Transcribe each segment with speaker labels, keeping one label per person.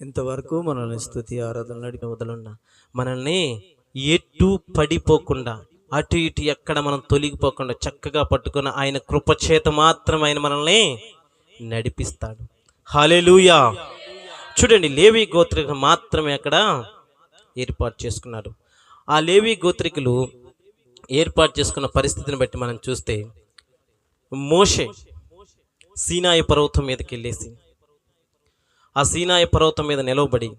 Speaker 1: ఇంతవరకు మనల్ని స్థుతి ఆరాధన నడిపి వదలున్న మనల్ని ఎటు పడిపోకుండా అటు ఇటు ఎక్కడ మనం తొలగిపోకుండా చక్కగా పట్టుకున్న ఆయన కృపచేత మాత్రం ఆయన మనల్ని నడిపిస్తాడు. హాలేలుయా చూడండి లేవి గోత్రిక మాత్రమే అక్కడ ఏర్పాటు చేసుకున్నాడు ఆ లేవి గోత్రికులు ఏర్పాటు చేసుకున్న పరిస్థితిని బట్టి మనం చూస్తే మోషే సీనాయి పర్వతం మీదకి వెళ్ళేసి ఆ సీనాయ పర్వతం మీద నిలవబడి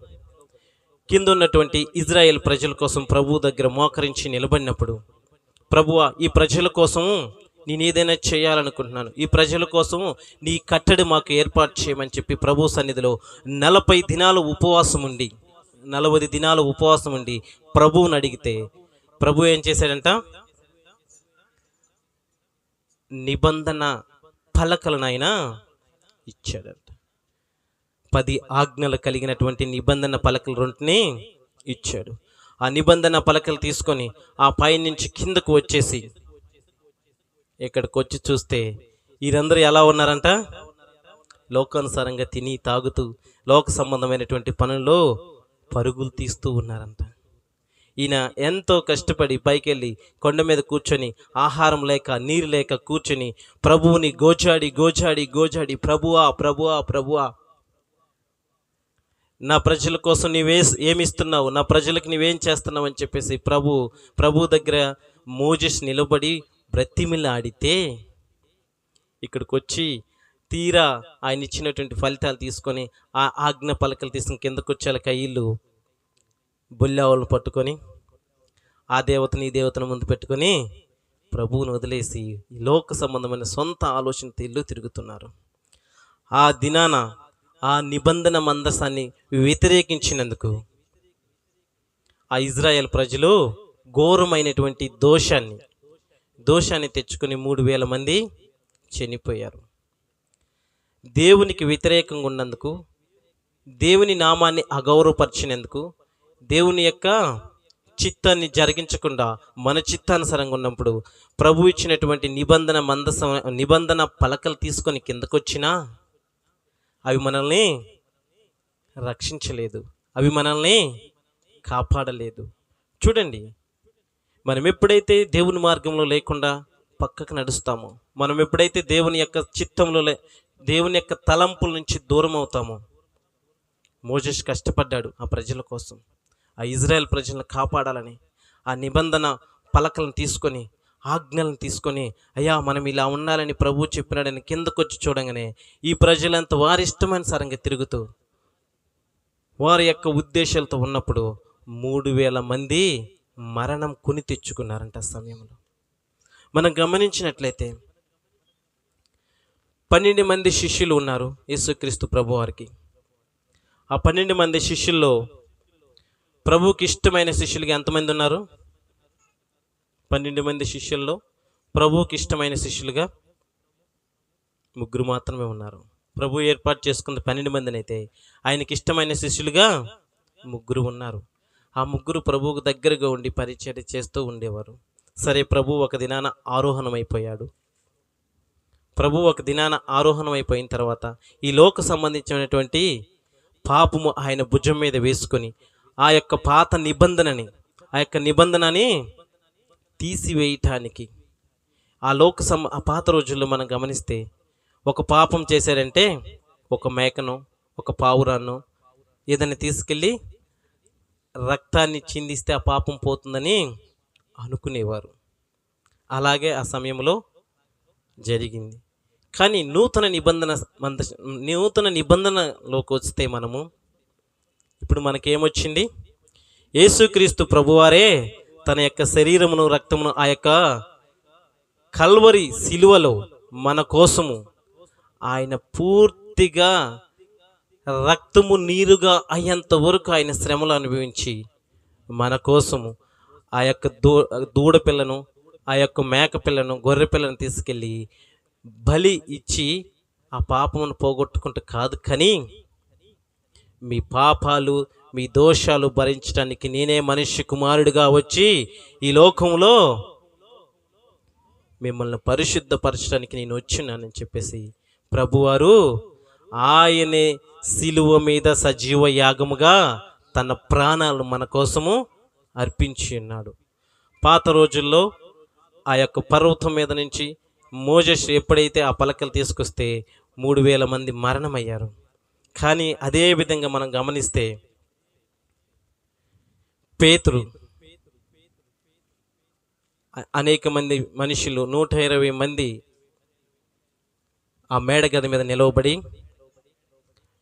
Speaker 1: కింద ఉన్నటువంటి ఇజ్రాయెల్ ప్రజల కోసం ప్రభు దగ్గర మోకరించి నిలబడినప్పుడు ప్రభువ ఈ ప్రజల కోసము నేను ఏదైనా చేయాలనుకుంటున్నాను. ఈ ప్రజల కోసము నీ కట్టడి మాకు ఏర్పాటు చేయమని చెప్పి ప్రభు సన్నిధిలో నలభై దినాలు ఉపవాసం ఉండి నలభై దినాలు ఉపవాసం ఉండి ప్రభువుని అడిగితే ప్రభు ఏం చేశాడంట? నిబంధన పలకలనైనా ఇచ్చాడు. పది ఆజ్ఞలు కలిగినటువంటి నిబంధన పలకలు రెంటిని ఇచ్చాడు. ఆ నిబంధన పలకలు తీసుకొని ఆ పై నుంచి కిందకు వచ్చేసి ఇక్కడికి వచ్చి చూస్తే వీరందరూ ఎలా ఉన్నారంట? లోకానుసారంగా తిని తాగుతూ లోక సంబంధమైనటువంటి పనుల్లో పరుగులు తీస్తూ ఉన్నారంట. ఈయన ఎంతో కష్టపడి పైకెళ్ళి కొండ మీద కూర్చొని ఆహారం లేక నీరు లేక కూర్చొని ప్రభువుని గోచాడి గోచాడి గోచాడి ప్రభువా ప్రభువా ప్రభువా నా ప్రజల కోసం నీవే ఏమిస్తున్నావు? నా ప్రజలకు నీవేం చేస్తున్నావు? అని చెప్పేసి ప్రభు ప్రభు దగ్గర మోజెస్ నిలబడి బ్రతిమిలాడితే ఇక్కడికి వచ్చి తీరా ఆయన ఇచ్చినటువంటి ఫలితాలు తీసుకొని ఆ ఆజ్ఞ పలకలు తీసుకుని కిందకు వచ్చేలా కయ్యిళ్ళు బొల్లావులను పట్టుకొని ఆ దేవతని ఈ దేవతను ముందు పెట్టుకొని ప్రభువును వదిలేసి లోక సంబంధమైన సొంత ఆలోచనతో ఇల్లు తిరుగుతున్నారు. ఆ దినాన ఆ నిబంధన మందసాన్ని వ్యతిరేకించినందుకు ఆ ఇజ్రాయెల్ ప్రజలు ఘోరమైనటువంటి దోషాన్ని దోషాన్ని తెచ్చుకొని మూడు వేల మంది చనిపోయారు. దేవునికి వ్యతిరేకంగా ఉన్నందుకు దేవుని నామాన్ని అగౌరవపరిచినందుకు దేవుని యొక్క చిత్తాన్ని జరిగించకుండా మన చిత్తానుసారంగా ఉన్నప్పుడు ప్రభు ఇచ్చినటువంటి నిబంధన మందస నిబంధన పలకలు తీసుకొని కిందకొచ్చినా అవి మనల్ని రక్షించలేదు. అవి మనల్ని కాపాడలేదు. చూడండి మనం ఎప్పుడైతే దేవుని మార్గంలో లేకుండా పక్కకు నడుస్తామో మనం ఎప్పుడైతే దేవుని యొక్క చిత్తంలో లే దేవుని యొక్క తలంపుల నుంచి దూరం అవుతామో మోజెస్ కష్టపడ్డాడు ఆ ప్రజల కోసం. ఆ ఇజ్రాయెల్ ప్రజలను కాపాడాలని ఆ నిబంధన పలకలను తీసుకొని ఆజ్ఞలను తీసుకొని అయ్యా మనం ఇలా ఉండాలని ప్రభు చెప్పినాడని కిందకొచ్చి చూడంగానే ఈ ప్రజలంతా వారి ఇష్టమానుసారంగా తిరుగుతూ వారి యొక్క ఉద్దేశాలతో ఉన్నప్పుడు మూడు వేల మంది మరణం కొని తెచ్చుకున్నారంట ఆ సమయంలో. మనం గమనించినట్లయితే పన్నెండు మంది శిష్యులు ఉన్నారు యేసుక్రీస్తు ప్రభు వారికి. ఆ పన్నెండు మంది శిష్యుల్లో ప్రభుకి ఇష్టమైన శిష్యులుగా ఎంతమంది ఉన్నారు? పన్నెండు మంది శిష్యుల్లో ప్రభువుకి ఇష్టమైన శిష్యులుగా ముగ్గురు మాత్రమే ఉన్నారు. ప్రభు ఏర్పాటు చేసుకున్న పన్నెండు మందిని అయితే ఆయనకి ఇష్టమైన శిష్యులుగా ముగ్గురు ఉన్నారు. ఆ ముగ్గురు ప్రభువుకు దగ్గరగా ఉండి పరిచయం చేస్తూ ఉండేవారు. సరే ప్రభు ఒక దినాన ఆరోహణమైపోయాడు. ప్రభు ఒక దినాన ఆరోహణమైపోయిన తర్వాత ఈ లోక సంబంధించినటువంటి పాపము ఆయన భుజం మీద వేసుకొని ఆ యొక్క పాత నిబంధనని ఆ యొక్క నిబంధనని తీసివేయటానికి. ఆ లోక సం ఆ పాత రోజుల్లో మనం గమనిస్తే ఒక పాపం చేశారంటే ఒక మేకను ఒక పావురాను ఏదైనా తీసుకెళ్ళి రక్తాన్ని చిందిస్తే ఆ పాపం పోతుందని అనుకునేవారు. అలాగే ఆ సమయంలో జరిగింది. కానీ నూతన నిబంధన మంద నూతన నిబంధనలోకి వస్తే మనము ఇప్పుడు మనకేమొచ్చింది? యేసుక్రీస్తు ప్రభువారే తన యొక్క శరీరమును రక్తమును ఆ యొక్క కల్వరి శిలువలో మన కోసము ఆయన పూర్తిగా రక్తము నీరుగా అయ్యేంత వరకు ఆయన శ్రమలు అనుభవించి మన కోసము ఆ యొక్క దూ దూడపిల్లను ఆ యొక్క మేకపిల్లను గొర్రెపిల్లను గొర్రె పిల్లను తీసుకెళ్ళి బలి ఇచ్చి ఆ పాపమును పోగొట్టుకుంటూ కాదు కానీ మీ పాపాలు మీ దోషాలు భరించడానికి నేనే మనిషి కుమారుడిగా వచ్చి ఈ లోకంలో మిమ్మల్ని పరిశుద్ధపరచడానికి నేను వచ్చినానని చెప్పేసి ప్రభువారు ఆయనే శిలువ మీద సజీవ యాగముగా తన ప్రాణాలు మన కోసము అర్పించి ఉన్నాడు. పాత రోజుల్లో ఆ యొక్క పర్వతం మీద నుంచి మోజస్ ఎప్పుడైతే ఆ పలకలు తీసుకొస్తే మూడు వేల మంది మరణమయ్యారు. కానీ అదే విధంగా మనం గమనిస్తే పేతురు. అనేక మంది మనుషులు నూట ఇరవై మంది ఆ మేడగది మీద నిలవబడి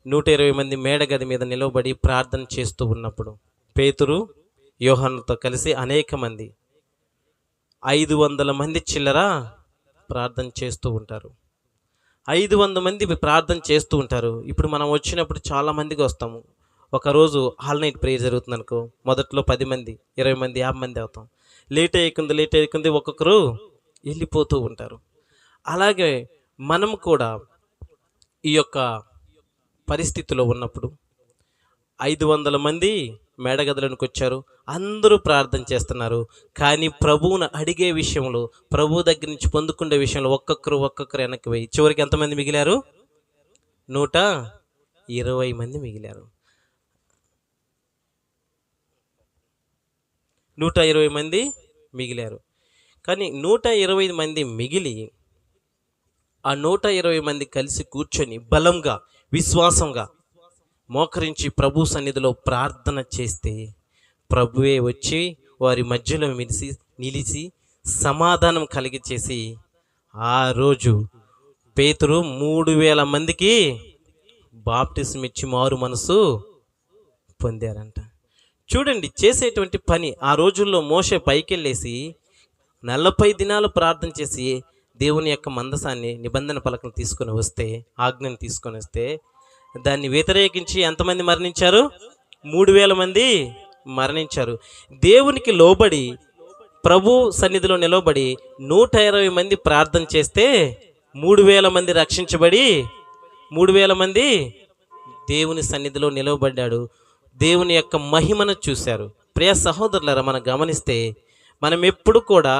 Speaker 1: నూట ఇరవై మంది మేడగది మీద నిలవబడి ప్రార్థన చేస్తూ ఉన్నప్పుడు పేతురు యోహానుతో కలిసి అనేక మంది ఐదు వందల మంది చిల్లర ప్రార్థన చేస్తూ ఉంటారు. ఐదు వందల మంది ప్రార్థన చేస్తూ ఉంటారు. ఇప్పుడు మనం వచ్చినప్పుడు చాలామందికి వస్తాము. ఒకరోజు హాల్ నైట్ ప్రేయర్ జరుగుతుంది అనుకో మొదట్లో పది మంది ఇరవై మంది యాభై మంది అవుతాం. లేట్ అయ్యకుంది లేట్ అయ్యకుంది ఒక్కొక్కరు వెళ్ళిపోతూ ఉంటారు. అలాగే మనం కూడా ఈ యొక్క పరిస్థితిలో ఉన్నప్పుడు ఐదు వందల మంది మేడగదిలోనికి వచ్చారు. అందరూ ప్రార్థన చేస్తున్నారు. కానీ ప్రభువును అడిగే విషయంలో ప్రభు దగ్గర నుంచి పొందుకునే విషయంలో ఒక్కొక్కరు ఒక్కొక్కరు వెనక్కి పోయి చివరికి ఎంతమంది మిగిలారు? నూట ఇరవై మంది మిగిలారు. నూట ఇరవై మంది మిగిలారు. కానీ నూట ఇరవై మంది మిగిలి ఆ నూట ఇరవై మంది కలిసి కూర్చొని బలంగా విశ్వాసంగా మోకరించి ప్రభు సన్నిధిలో ప్రార్థన చేస్తే ప్రభువే వచ్చి వారి మధ్యలో మిలిసి నిలిచి సమాధానం కలిగి చేసి ఆ రోజు పేతురు మూడు వేల మందికి బాప్టిజం ఇచ్చి మారు మనసు పొందారంట. చూడండి చేసేటువంటి పని ఆ రోజుల్లో మోసే పైకెళ్ళేసి నలభై దినాలు ప్రార్థన చేసి దేవుని యొక్క మందసాన్ని నిబంధన పలకను తీసుకొని వస్తే ఆజ్ఞను తీసుకొని వస్తే దాన్ని వ్యతిరేకించి ఎంతమంది మరణించారు? మూడు వేల మంది మరణించారు. దేవునికి లోబడి ప్రభు సన్నిధిలో నిలబడి నూట ఇరవై మంది ప్రార్థన చేస్తే మూడు వేల మంది రక్షించబడి మూడు వేల మంది దేవుని సన్నిధిలో నిలవబడ్డాడు. దేవుని యొక్క మహిమను చూశారు. ప్రియ సహోదరులరా మనం గమనిస్తే మనం ఎప్పుడు కూడా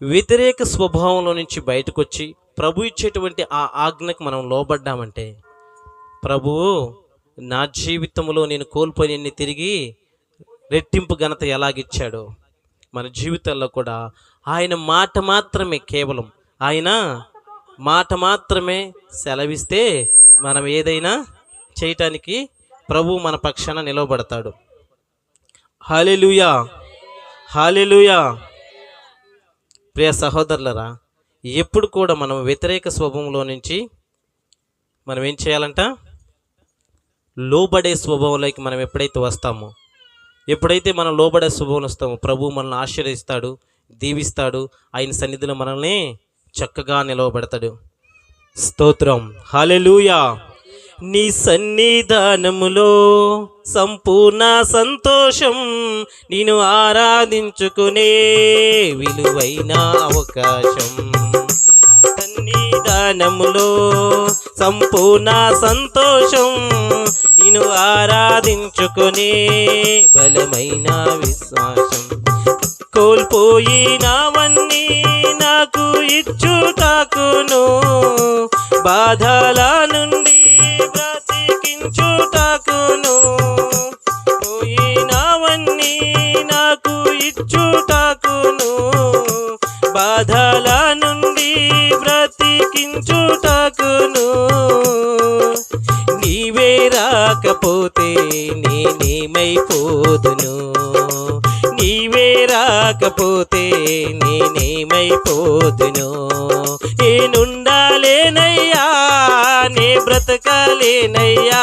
Speaker 1: వ్యతిరేక స్వభావంలో నుంచి బయటకు వచ్చి ప్రభు ఇచ్చేటువంటి ఆ ఆజ్ఞకు మనం లోబడ్డామంటే ప్రభువు నా జీవితంలో నేను కోల్పోయినన్ని తిరిగి రెట్టింపు ఘనత ఎలాగిచ్చాడో మన జీవితాల్లో కూడా ఆయన మాట మాత్రమే కేవలం ఆయన మాట మాత్రమే సెలవిస్తే మనం ఏదైనా చేయటానికి ప్రభు మన పక్షాన నిలవబడతాడు. హాలిలుయా హాలిలుయా ప్రియ సహోదరులరా ఎప్పుడు కూడా మనం వ్యతిరేక స్వభావంలో నుంచి మనం ఏం చేయాలంట? లోబడే స్వభావంలోకి మనం ఎప్పుడైతే వస్తామో ఎప్పుడైతే మనం లోబడే స్వభావం వస్తామో ప్రభు మనల్ని ఆశీర్వదిస్తాడు దీవిస్తాడు ఆయన సన్నిధిలో మనల్ని చక్కగా నిలవబెడతాడు. స్తోత్రం! హాలెలూయా నీ సన్నిధానములో సంపూర్ణ సంతోషం నేను ఆరాధించుకునే విలువైన అవకాశం. సన్నిధానములో సంపూర్ణ సంతోషం నేను ఆరాధించుకునే బలమైన విశ్వాసం. కోల్పోయినవన్నీ నాకు ఇచ్చుటాకును బాధలా నీవే రాకపోతే నేనేమైపోదును నేనుండాలేనయ్యా నే బ్రతకాలేనయ్యా.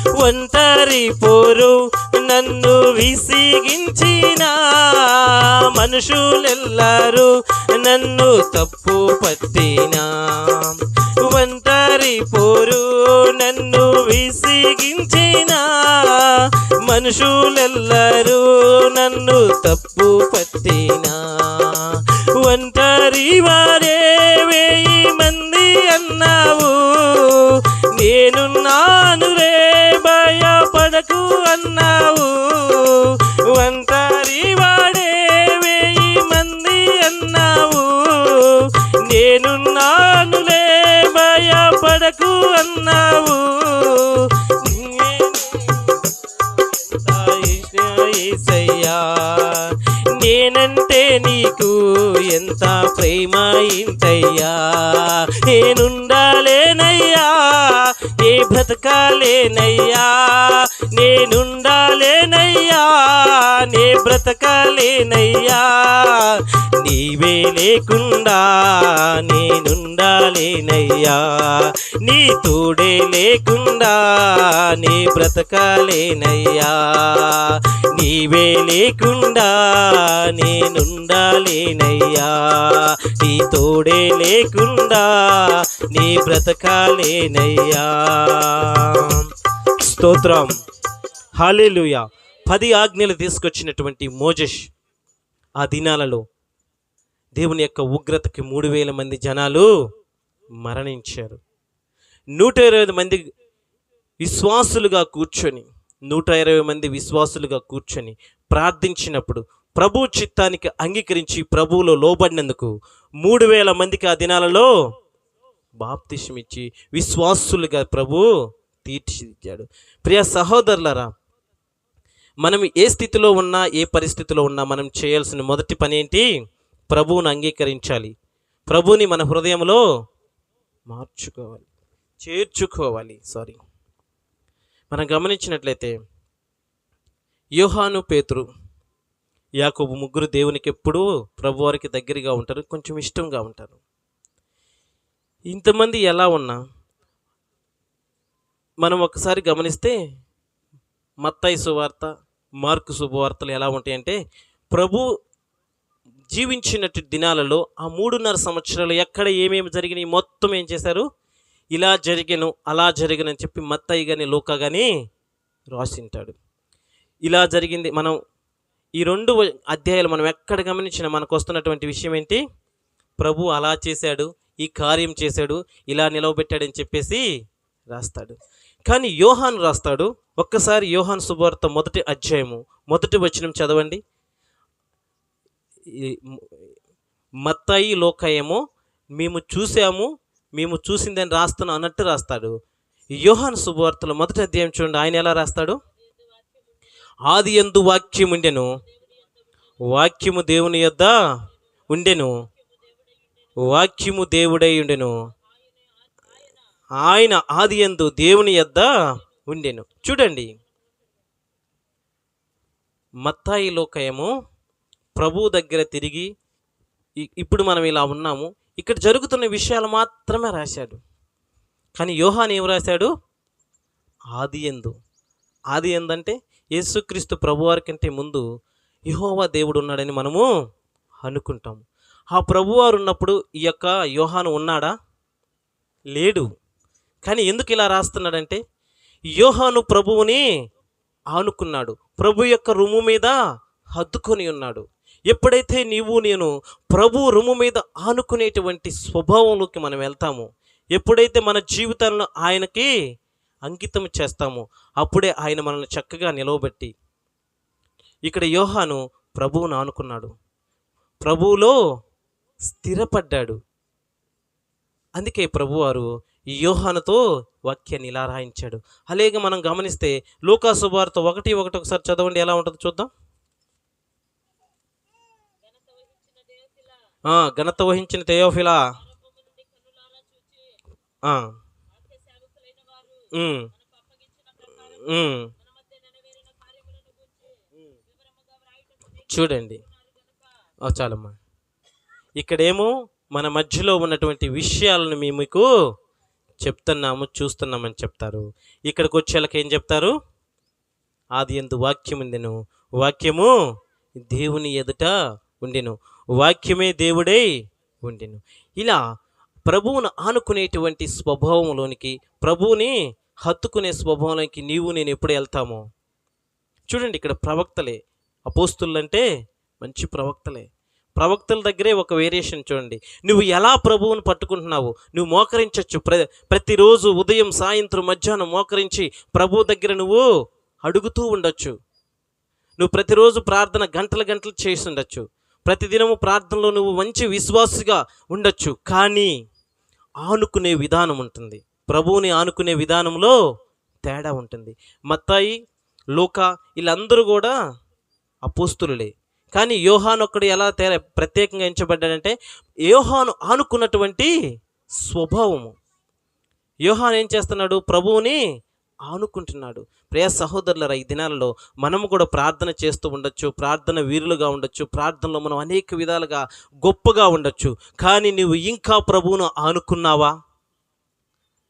Speaker 1: ఒంటరి పోరు నన్ను విసిగించిన మనుషులెల్లరూ నన్ను తప్పు పట్టిన. ఒంటరి పోరు నన్ను విసిగించిన మనుషులెల్లరూ నన్ను తప్పు పట్టిన. ఒంటరి వారే వేయి మంది అన్నావు నేనున్నా ప్రేమ ఇంతయ్యా నేనుండాలేనయ్యా ఏ బ్రతకాలేనయ్యా నేనుండాలేనయ్యా నే బ్రతకాలేనయ్యా. నీవే లేకుండా నేనుండాలేనయ్యా. నీ తోడే లేకుండా నే బ్రతకాలేనయ్యా. నీవే లేకుండా నేనుండాలేనయ్యా. నీ తోడే లేకుండా నీ బ్రతకాలేనయ్యా. స్తోత్రం. హాలేలుయా పది ఆజ్ఞలు తీసుకొచ్చినటువంటి మోజష్ ఆ దినాలలో దేవుని యొక్క ఉగ్రతకి మూడు వేల మంది జనాలు మరణించారు. నూట ఇరవై మంది విశ్వాసులుగా కూర్చొని నూట ఇరవై మంది విశ్వాసులుగా కూర్చొని ప్రార్థించినప్పుడు ప్రభు చిత్తానికి అంగీకరించి ప్రభువులో లోబడినందుకు మూడు వేల మందికి ఆ దినాలలో బాప్తిషం ఇచ్చి విశ్వాసులుగా ప్రభు తీర్చిదిద్దాడు. ప్రియ సహోదరులరా మనం ఏ స్థితిలో ఉన్నా ఏ పరిస్థితిలో ఉన్నా మనం చేయాల్సిన మొదటి పని ఏంటి? ప్రభువును అంగీకరించాలి. ప్రభువుని మన హృదయంలో మార్చుకోవాలి. చేర్చుకోవాలి. సారీ మనం గమనించినట్లయితే యోహాను పేతురు యాకోబు ముగ్గురు దేవునికి ఎప్పుడూ ప్రభువారికి దగ్గరగా ఉంటారు. కొంచెం ఇష్టంగా ఉంటారు. ఇంతమంది ఎలా ఉన్నా మనం ఒకసారి గమనిస్తే మత్తాయి సువార్త మార్కు శుభవార్తలు ఎలా ఉంటాయంటే ప్రభు జీవించినట్టు దినాలలో ఆ మూడున్నర సంవత్సరాలు ఎక్కడ ఏమేమి జరిగినాయి మొత్తం ఏం చేశారు? ఇలా జరిగను అలా జరిగను అని చెప్పి మత్తయ్య కానీ లోక కానీ రాసింటాడు. ఇలా జరిగింది. మనం ఈ రెండు అధ్యాయాలు మనం ఎక్కడ గమనించినా మనకు వస్తున్నటువంటి విషయం ఏంటి? ప్రభు అలా చేశాడు ఈ కార్యం చేశాడు ఇలా నిలవబెట్టాడని చెప్పేసి రాస్తాడు. కానీ యోహాన్ రాస్తాడు. ఒక్కసారి యోహాన్ శుభార్త మొదటి అధ్యాయము. మొదటి వచనం చదవండి. మత్తాయి లోకయేమో మేము చూసాము మేము చూసిందని రాస్తున్నాం అన్నట్టు రాస్తాడు. యోహాన్ శుభవార్తలో మొదటి అధ్యాయం చూడండి. ఆయన ఎలా రాస్తాడు? ఆది ఎందు వాక్యం ఉండెను. వాక్యము దేవుని యొద్ద ఉండెను. వాక్యము దేవుడై ఉండెను. ఆయన ఆది ఎందు దేవుని యొద్ద ఉండెను. చూడండి. మత్తాయి లోకయము ప్రభు దగ్గర తిరిగి ఇప్పుడు మనం ఇలా ఉన్నాము. ఇక్కడ జరుగుతున్న విషయాలు మాత్రమే రాశాడు. కానీ యోహాన్ ఏం రాశాడు? ఆది ఎందు ఆది ఎందంటే యేసుక్రీస్తు ప్రభువారి కంటే ముందు యహోవా దేవుడు ఉన్నాడని మనము అనుకుంటాము. ఆ ప్రభువారు ఉన్నప్పుడు ఈ యొక్క యోహాను ఉన్నాడా? లేడు. కానీ ఎందుకు ఇలా రాస్తున్నాడంటే యోహాను ప్రభువుని ఆనుకున్నాడు. ప్రభు యొక్క రుము మీద హద్దుకొని ఉన్నాడు. ఎప్పుడైతే నీవు నేను ప్రభు రుము మీద ఆనుకునేటువంటి స్వభావంలోకి మనం వెళ్తామో ఎప్పుడైతే మన జీవితాలను ఆయనకి అంకితం చేస్తామో అప్పుడే ఆయన మనల్ని చక్కగా నిలవబెట్టి ఇక్కడ యోహాను ప్రభువును ఆనుకున్నాడు. ప్రభువులో స్థిరపడ్డాడు. అందుకే ప్రభువారు ఈ యోహానుతో వాక్యాన్ని ఇలా రాయించాడు. అలాగే మనం గమనిస్తే లూకా ఒకటి ఒకటి ఒకసారి చదవండి ఎలా ఉంటుందో చూద్దాం. ఘనత వహించిన తెయోఫిలా చూడండి. ఆ, చాలమ్మా. ఇక్కడేమో మన మధ్యలో ఉన్నటువంటి విషయాలను మేము మీకు చెప్తున్నాము చూస్తున్నామని చెప్తారు. ఇక్కడికి వచ్చేళ్ళకి ఏం చెప్తారు? ఆది ఎందు వాక్యం ఉండెను వాక్యము దేవుని ఎదుట ఉండెను. వాక్యమే దేవుడై ఉండెను. ఇలా ప్రభువును ఆనుకునేటువంటి స్వభావంలోనికి ప్రభువుని హత్తుకునే స్వభావంలోకి నీవు నేను ఎప్పుడు వెళ్తామో? చూడండి ఇక్కడ ప్రవక్తలే. అపోస్తులంటే మంచి ప్రవక్తలే. ప్రవక్తల దగ్గరే ఒక వేరియేషన్ చూడండి. నువ్వు ఎలా ప్రభువును పట్టుకుంటున్నావు నువ్వు మోకరించవచ్చు ప్ర ప్రతిరోజు ఉదయం సాయంత్రం మధ్యాహ్నం మోకరించి ప్రభు దగ్గర నువ్వు అడుగుతూ ఉండొచ్చు. నువ్వు ప్రతిరోజు ప్రార్థన గంటల గంటలు చేసి ఉండొచ్చు. ప్రతిదినము ప్రార్థనలో నువ్వు మంచి విశ్వాసుగా ఉండొచ్చు. కానీ ఆనుకునే విధానం ఉంటుంది. ప్రభువుని ఆనుకునే విధానంలో తేడా ఉంటుంది. మత్తాయి లోక వీళ్ళందరూ కూడా అపోస్తులులే. కానీ యోహాను ఒక్కడు ఎలా తే ప్రత్యేకంగా ఎంచబడ్డాడంటే యోహాను ఆనుకున్నటువంటి స్వభావము. యోహాన్ ఏం చేస్తున్నాడు? ప్రభువుని ఆనుకుంటున్నాడు. ప్రియ సహోదరులరా ఈ దినాలలో మనము కూడా ప్రార్థన చేస్తూ ఉండొచ్చు ప్రార్థన వీరులుగా ఉండొచ్చు ప్రార్థనలో మనం అనేక విధాలుగా గొప్పగా ఉండొచ్చు. కానీ నువ్వు ఇంకా ప్రభువును ఆనుకున్నావా?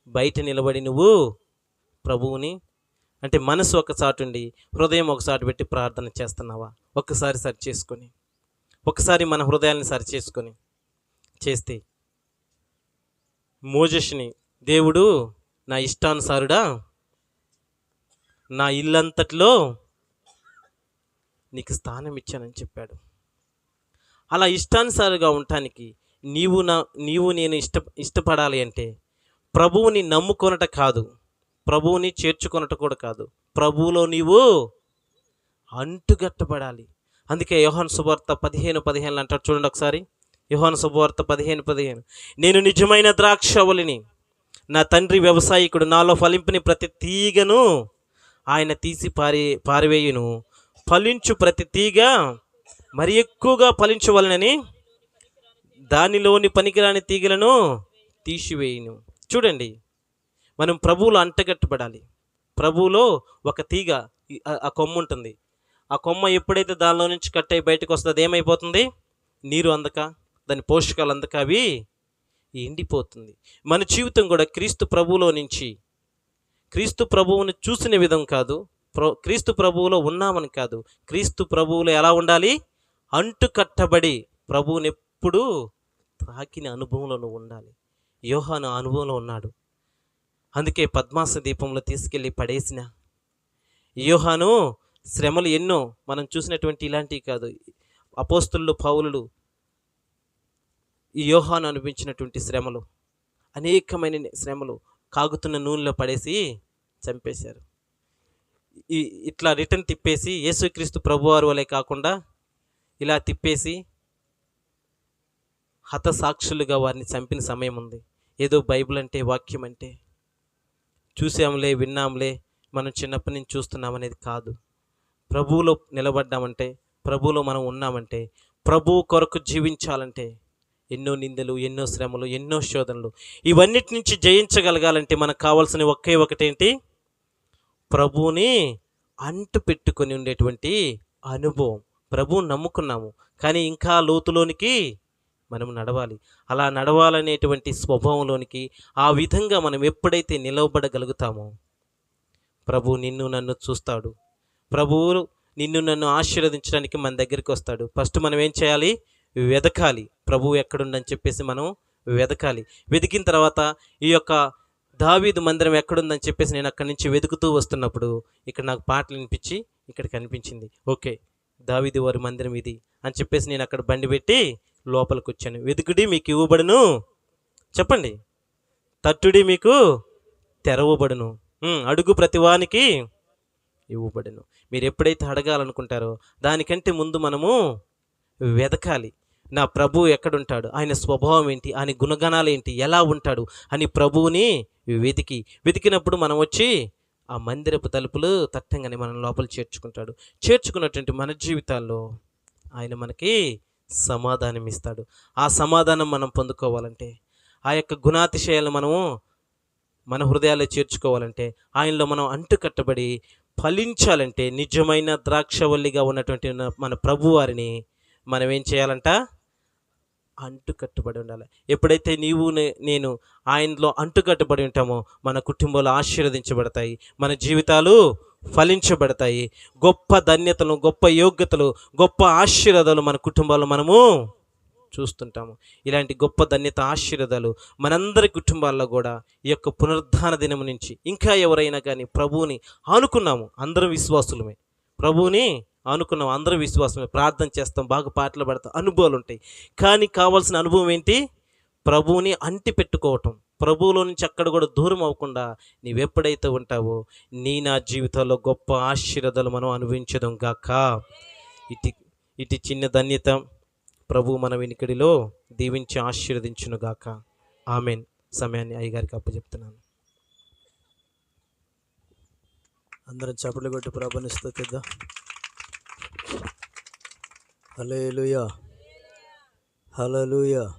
Speaker 1: బయట నిలబడి నువ్వు ప్రభువుని అంటే మనసు ఒక చాటుండి హృదయం ఒక చాటు పెట్టి ప్రార్థన చేస్తున్నావా? ఒక్కసారి సరి చేసుకొని ఒకసారి మన హృదయాన్ని సరి చేసుకొని చేస్తే మోజస్ని దేవుడు నా ఇష్టానుసారుడా? నా ఇల్లంతట్లో నీకు స్థానం ఇచ్చానని చెప్పాడు. అలా ఇష్టానుసారుగా ఉండటానికి నీవు నా నీవు నేను ఇష్ట ఇష్టపడాలి అంటే ప్రభువుని నమ్ముకొనట కాదు ప్రభువుని చేర్చుకొనట కూడా కాదు ప్రభువులో నీవు అంటుగట్టబడాలి అందుకే యోహాన్ సువార్త పదిహేను పదిహేను అంటారు. చూడండి ఒకసారి. యోహాన్ శుభవార్త పదిహేను పదిహేను. నేను నిజమైన ద్రాక్షవలిని నా తండ్రి వ్యవసాయకుడు నాలో ఫలింపుని ప్రతి తీగను ఆయన తీసి పారి పారివేయును. ఫలించు ప్రతి తీగ మరి ఎక్కువగా ఫలించవలనని దానిలోని పనికిరాని తీగలను తీసివేయును. చూడండి. మనం ప్రభువులో అంటగట్టబడాలి ప్రభువులో ఒక తీగ ఆ- కొమ్ము ఉంటుంది. ఆ కొమ్మ ఎప్పుడైతే దానిలో నుంచి కట్ అయి బయటకు వస్తుంది అది ఏమైపోతుంది? నీరు అందక దాని పోషకాలు అందక అవి ఎండిపోతుంది. మన జీవితం కూడా క్రీస్తు ప్రభువులో నుంచి క్రీస్తు ప్రభువుని చూసిన విధం కాదు క్రీస్తు ప్రభువులో ఉన్నామని కాదు క్రీస్తు ప్రభువులో ఎలా ఉండాలి? అంటు కట్టబడి ప్రభువుని ఎప్పుడూ తాకిన అనుభవంలో నువ్వు ఉండాలి. యోహాను అనుభవంలో ఉన్నాడు. అందుకే పద్మాస దీపంలో తీసుకెళ్ళి పడేసిన. యోహాను శ్రమలు ఎన్నో మనం చూసినటువంటి ఇలాంటివి కాదు. అపోస్తులు పౌలులు ఈ యోహాను అనిపించినటువంటి శ్రమలు అనేకమైన శ్రమలు కాగుతున్న నూనెలో పడేసి చంపేశారు. ఈ ఇట్లా రిటర్న్ తిప్పేసి యేసుక్రీస్తు ప్రభువారు వలె కాకుండా ఇలా తిప్పేసి హతసాక్షులుగా వారిని చంపిన సమయం ఉంది. ఏదో బైబిల్ అంటే వాక్యం అంటే. చూసాంలే విన్నాంలే మనం చిన్నప్పటి నుంచి చూస్తున్నాం అనేది కాదు. ప్రభువులో నిలబడ్డామంటే ప్రభువులో మనం ఉన్నామంటే ప్రభు కొరకు జీవించాలంటే ఎన్నో నిందలు ఎన్నో శ్రమలు ఎన్నో శోధనలు ఇవన్నిటి నుంచి జయించగలగాలంటే మనకు కావాల్సిన ఒకే ఒకటేంటి? ప్రభువుని అంటు పెట్టుకొని ఉండేటువంటి అనుభవం. ప్రభువు నమ్ముకున్నాము కానీ ఇంకా లోతులోనికి మనం నడవాలి. అలా నడవాలనేటువంటి స్వభావంలోనికి ఆ విధంగా మనం ఎప్పుడైతే నిలవబడగలుగుతామో ప్రభు నిన్ను నన్ను చూస్తాడు. ప్రభువు నిన్ను నన్ను ఆశీర్వదించడానికి మన దగ్గరికి వస్తాడు. ఫస్ట్ మనం ఏం చేయాలి? వెదకాలి. ప్రభువు ఎక్కడుందని చెప్పేసి మనం వెదకాలి. వెతికిన తర్వాత ఈ యొక్క దావీదు మందిరం ఎక్కడుందని చెప్పేసి నేను అక్కడి నుంచి వెతుకుతూ వస్తున్నప్పుడు ఇక్కడ నాకు పాటలు వినిపించి ఇక్కడ కనిపించింది. ఓకే దావీదు వారి మందిరం ఇది అని చెప్పేసి నేను అక్కడ బండి పెట్టి లోపలికి వచ్చాను. వెతుకుడి మీకు ఇవ్వబడును. చెప్పండి. తట్టుడి మీకు తెరవబడును. అడుగు ప్రతివానికి ఇవ్వబడను. మీరు ఎప్పుడైతే అడగాలనుకుంటారో దానికంటే ముందు మనము వెదకాలి. నా ప్రభువు ఎక్కడుంటాడు? ఆయన స్వభావం ఏంటి? ఆయన గుణగణాలు ఏంటి? ఎలా ఉంటాడు? అని ప్రభువుని వెతికి వెతికినప్పుడు మనం వచ్చి ఆ మందిరపు తలుపులు తట్టంగానే మనం లోపల చేర్చుకుంటాడు. చేర్చుకున్నటువంటి మన జీవితాల్లో ఆయన మనకి సమాధానం ఇస్తాడు. ఆ సమాధానం మనం పొందుకోవాలంటే ఆ యొక్క గుణాతిశయాలను మనము మన హృదయాల్లో చేర్చుకోవాలంటే ఆయనలో మనం అంటుకట్టబడి ఫలించాలంటే నిజమైన ద్రాక్షవల్లిగా ఉన్నటువంటి మన- ప్రభువారిని మనం ఏం చేయాలంట? అంటు కట్టుబడి ఉండాలి. ఎప్పుడైతే నీవు నే- నేను ఆయనలో అంటు కట్టుబడి ఉంటామో మన కుటుంబాలు ఆశీర్వదించబడతాయి మన జీవితాలు ఫలించబడతాయి. గొప్ప ధన్యతలు గొప్ప యోగ్యతలు గొప్ప ఆశీర్వాదాలు మన కుటుంబాలు మనము చూస్తుంటాము. ఇలాంటి గొప్ప ధన్యత ఆశీర్వాదాలు మనందరి కుటుంబాల్లో కూడా ఈ యొక్క పునరుద్ధాన దినం నుంచి ఇంకా ఎవరైనా కానీ ప్రభువుని ఆనుకున్నాము అందరం విశ్వాసులమే. ప్రభువుని అనుకున్నాం అందరం విశ్వాసమే. ప్రార్థన చేస్తాం బాగా పాటలు పడతాం అనుభవాలు ఉంటాయి. కానీ కావాల్సిన అనుభవం ఏంటి? ప్రభువుని అంటి పెట్టుకోవటం. ప్రభువులో నుంచి అక్కడ కూడా దూరం అవ్వకుండా నీవెప్పుడైతే ఉంటావో నీ నా జీవితంలో గొప్ప ఆశీర్వాదాలు మనం అనుభవించడం గాక. ఇటు ఇటు చిన్న ధన్యత ప్రభు మన వినికిడిలో దీవించి ఆశీర్వదించును గాక ఆమెన్. సమయాన్ని అయ్యగారికి అప్పచెప్తున్నాను.
Speaker 2: అందరం చపలు కొట్టి ప్రభుని స్థుతిద్దాం. హల్లెలూయా. హల్లెలూయా.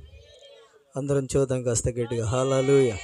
Speaker 2: అందరం చూద్దాం కాస్త గట్టిగా. హల్లెలూయా.